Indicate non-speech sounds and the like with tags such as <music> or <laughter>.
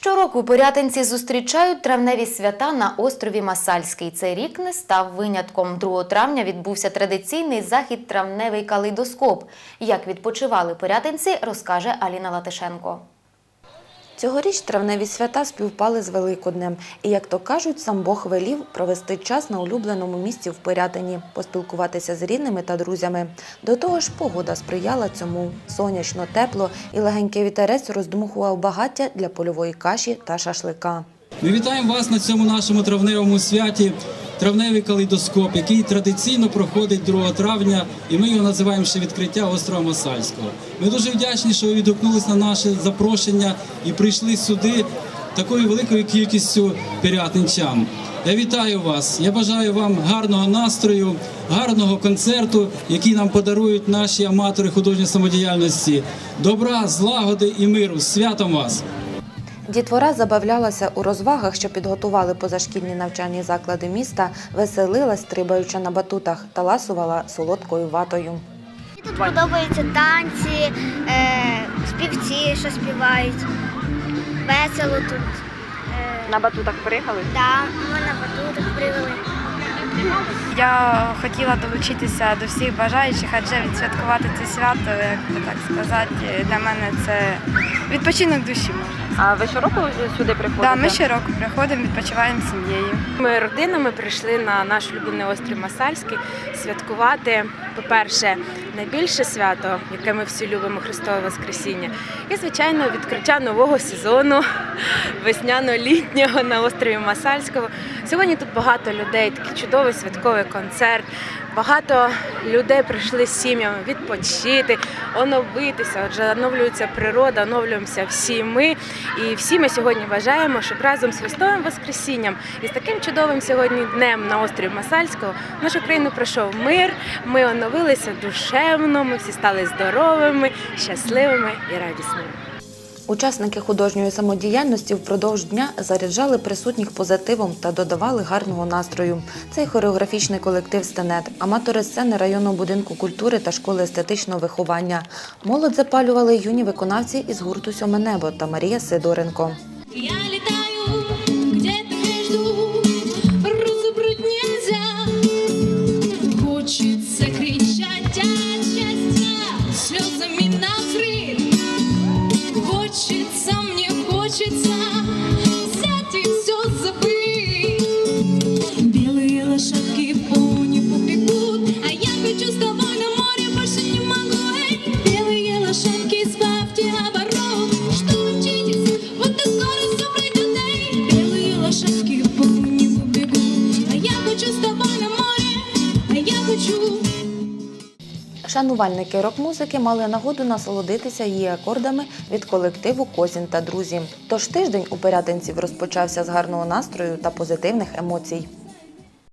Щороку порятинці зустрічають травневі свята на острові Масальський. Цей рік не став винятком. 2 травня відбувся традиційний захід травневий калейдоскоп. Як відпочивали порятинці, розкаже Аліна Латишенко. Цьогоріч травневі свята співпали з Великоднем. І, як то кажуть, сам Бог велів провести час на улюбленому місці в Пирятині, поспілкуватися з рідними та друзями. До того ж, погода сприяла цьому. Сонячно, тепло і легенький вітерець роздмухував багаття для польової каші та шашлика. Ми вітаємо вас на цьому нашому травневому святі. Травневий калейдоскоп, який традиційно проходить 2 травня, і ми його називаємо ще відкриття острова Масальського. Ми дуже вдячні, що ви відгукнулись на наше запрошення і прийшли сюди такою великою кількістю пірятинчан. Я вітаю вас. Я бажаю вам гарного настрою, гарного концерту, який нам подарують наші аматори художньої самодіяльності. Добра, злагоди і миру. Святом вас! Дітвора забавлялася у розвагах, що підготували позашкільні навчальні заклади міста, веселилась, стрибаючи на батутах та ласувала солодкою ватою. Тут подобаються танці, е, співці, що співають. Весело тут. Е, На батутах приїхали? да, ми на батутах пригали. Я хотіла долучитися до всіх бажаючих, адже відсвяткувати це свято, як би так сказати, для мене це відпочинок душі можна. А ви щороку сюди приходите? Да, ми щороку приходимо, відпочиваємо з сім'єю. Ми родинами прийшли на наш улюблений острів Масальський святкувати, по-перше, найбільше свято, яке ми всі любимо Христове Воскресіння, і, звичайно, відкриття нового сезону <laughs> весняно-літнього на острові Масальського. Сьогодні тут багато людей, такий чудовий святковий концерт. Багато людей прийшли з сім'ями відпочити, оновитися. Отже, оновлюється природа, оновлюємося всі ми. І всі ми сьогодні бажаємо, щоб разом з Христовим Воскресінням і з таким чудовим сьогодні днем на острові Масальського в нашу країну прийшов мир. Ми оновилися душевно, ми всі стали здоровими, щасливими і радісними. Учасники художньої самодіяльності впродовж дня заряджали присутніх позитивом та додавали гарного настрою. Цей хореографічний колектив «Стенет», аматори сцени районного будинку культури та школи естетичного виховання. Молодь запалювали юні виконавці із гурту «Сьоме небо» та Марія Сидоренко. Я разобрать нельзя Хочется, мне хочется Шанувальники рок-музики мали нагоду насолодитися її акордами від колективу Козін та друзі. Тож тиждень у Пирятинців розпочався з гарного настрою та позитивних емоцій.